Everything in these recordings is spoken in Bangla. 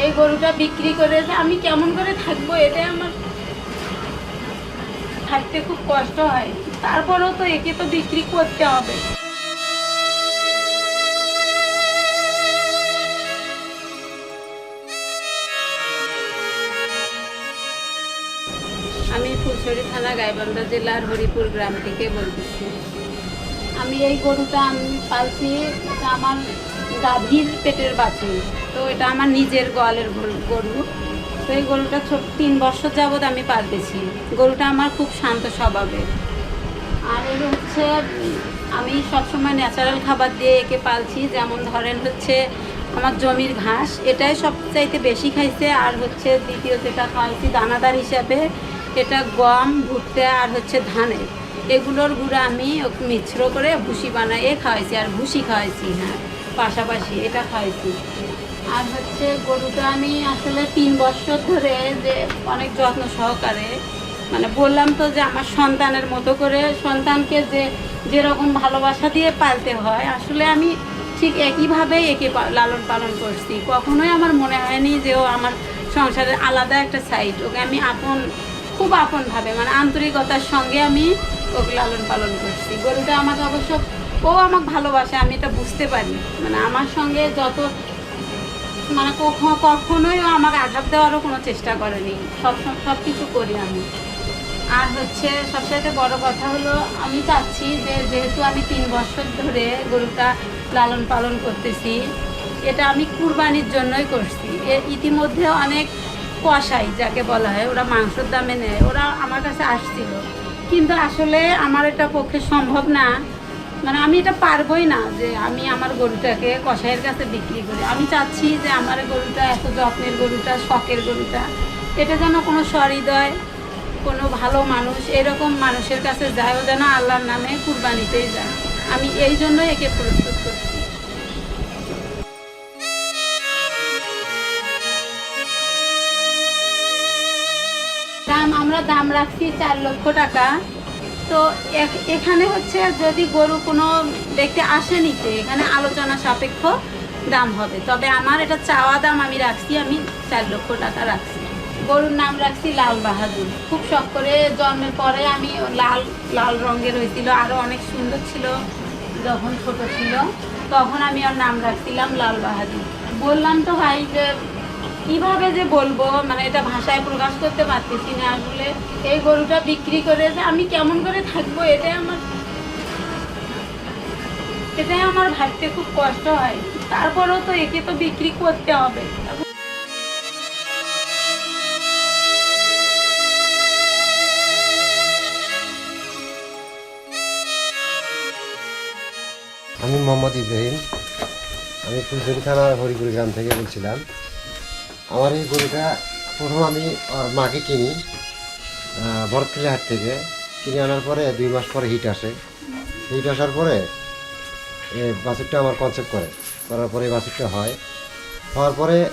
এই গরুটা বিক্রি করে আমি কেমন করে থাকব এটাই আমার থাকতে খুব কষ্ট হয়। তারপরেও তো একে তো বিক্রি করতে হবে। আমি ফুলছড়ি থানা গাইবান্ধা জেলার হরিপুর গ্রাম থেকে বলতেছি আমি এই গরুটা আমি পালছি এটা আমার গাভীর পেটের বাছুর। তো এটা আমার নিজের গোয়ালের গরু- তো এই গরুটা ছোট তিন বছর যাবৎ আমি পালতেছি। গরুটা আমার খুব শান্ত স্বভাবের আর এর হচ্ছে, আমি সবসময় ন্যাচারাল খাবার দিয়ে একে পালছি। যেমন ধরেন হচ্ছে, আমার জমির ঘাস, এটাই সবচাইতে বেশি খাইছে। আর হচ্ছে দ্বিতীয় যেটা খাওয়াইছি, দানাদার হিসাবে, এটা গম, ভুট্টা আর হচ্ছে ধানের এগুলোর গুঁড়া আমি মিশ্র করে ভুসি বানাইয়ে খাওয়াইছি। আর ভুসি খাওয়াইছি হ্যাঁ পাশাপাশি এটা খাওয়াইছি আর হচ্ছে গরুটা আমি আসলে তিন বছর ধরে যে অনেক যত্ন সহকারে মানে বললাম তো যে আমার সন্তানের মতো করে সন্তানকে যে যেরকম ভালোবাসা দিয়ে পালতে হয়, আসলে আমি ঠিক একইভাবেই একে লালন পালন করছি। কখনোই আমার মনে হয়নি যে ও আমার সংসারের আলাদা একটা সাইড ওকে আমি আপন, খুব আপনভাবে মানে আন্তরিকতার সঙ্গে আমি ওকে লালন পালন করছি। গরুটা আমাকে অবশ্য ও আমাকে ভালোবাসে, আমি এটা বুঝতে পারি মানে আমার সঙ্গে যত মানে কখনো, কখনোই ও আমাকে আঘাত দেওয়ারও কোনো চেষ্টা করেনি। সব সব কিছু করি আমি। আর হচ্ছে সবচাইতে বড় কথা হলো, আমি চাচ্ছি যে যেহেতু আমি তিন বছর ধরে গরুটা লালন পালন করতেছি, এটা আমি কুরবানির জন্যই করছি। ইতিমধ্যে অনেক কষাই যাকে বলা হয়, ওরা মাংসের দামে নেয়, ওরা আমার কাছে আসছিল। কিন্তু আসলে আমার এটা পক্ষে সম্ভব না। মানে আমি এটা পারবই না যে আমি আমার গরুটাকে কষাইয়ের কাছে বিক্রি করি। আমি চাচ্ছি যে আমার গরুটা, এত যত্নের গরুটা, শখের গরুটা, এটা যেন কোনো সহৃদয়, কোনো ভালো মানুষ এরকম মানুষের কাছে যায়ও যেন আল্লাহর নামে কুরবানিতেই যায়। আমি এই জন্যই একে প্রস্তুত করছি। দাম, আমরা দাম রাখছি চার লক্ষ টাকা। তো এখ- এখানে হচ্ছে যদি গরু কোনো ব্যক্তি আসে নিতে এখানে আলোচনা সাপেক্ষ দাম হবে। তবে আমার এটা চাওয়া দাম আমি রাখছি, আমি চার লক্ষ টাকা রাখছি। গরুর নাম রাখছি লাল বাহাদুর। খুব শখ করে জন্মের পরে আমি লাল লাল রঙের হয়েছিল আরও অনেক সুন্দর ছিল যখন ছোট ছিল, তখন আমি ওর নাম রাখছিলাম লাল বাহাদুর। বললাম তো ভাই যে কীভাবে যে বলব? মানে এটা ভাষায় প্রকাশ করতে পারতেছি না আসলে। এই গরুটা বিক্রি করে যে আমি কেমন করে থাকব, এটাই আমার এটাই আমার ভাবতে খুব কষ্ট হয়। তারপরেও তো একে তো বিক্রি করতে হবে। আমি মোহাম্মদ ইব্রাহিম। আমি ফুলছড়ি থানার হরিপুর গ্রাম থেকে বলছিলাম। আমার এই গরুটা প্রথম আমি ওর মাকে কিনি আহ, হাট থেকে। কিনে আনার পরে দুই মাস পরে হিট আসে। হিট আসার পরে এই বাছুরটা আমার কনসেপ্ট করে। করার পরে এই বাছুরটা হয়। হওয়ার পরে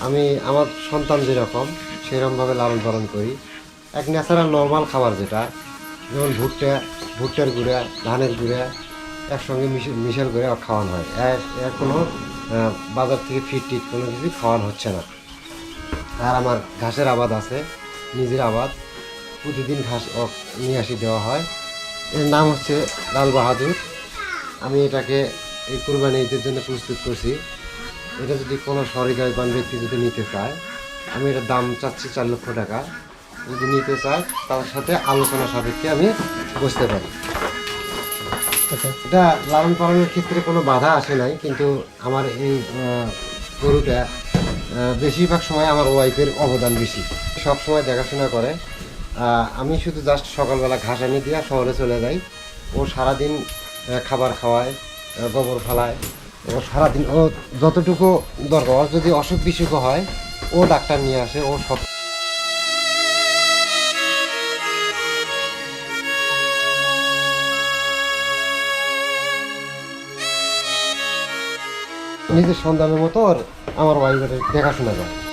আমি আমার সন্তান যেরকম সেরকমভাবে লালন পালন করি। এক ন্যাচারাল নর্মাল খাবার যেটা যেমন ভুট্টা ভুট্টার গুঁড়া ধানের গুঁড়া একসঙ্গে মিশে মিশাল করে খাওয়ানো হয়। এর কোনো বাজার থেকে ফিট টিট কোনো কিছু খাওয়ানো হচ্ছে না। আর আমার ঘাসের আবাদ আছে, নিজের আবাদ। প্রতিদিন ঘাস নিয়ে আসি দেওয়া হয়। এর নাম হচ্ছে লাল বাহাদুর। আমি এটাকে এই কুরবানি ঈদের জন্য প্রস্তুত করছি। এটা যদি কোনো সহৃদয়বান ব্যক্তি যদি নিতে চায়, আমি এটার দাম চাচ্ছি চার লক্ষ টাকা। যদি নিতে চায়, তার সাথে আলোচনা সাপেক্ষে আমি বসতে পারি। এটা লালন পালনের ক্ষেত্রে কোনো বাধা আসে নাই, কিন্তু আমার এই গরুটা বেশিরভাগ সময় আমার ওয়াইফের অবদান বেশি। সব সময় দেখাশোনা করে। আমি শুধু জাস্ট সকালবেলা ঘাস আনি দিয়ে শহরে চলে যাই। ও সারাদিন খাবার খাওয়ায় গোবর ফালায়। ও সারাদিন, ও যতটুকু দরকার যদি অসুখ বিসুখ হয়, ও ডাক্তার নিয়ে আসে, ও সব নিজের সন্তানের মতো আমার ওয়াইফের দেখাশোনা করে।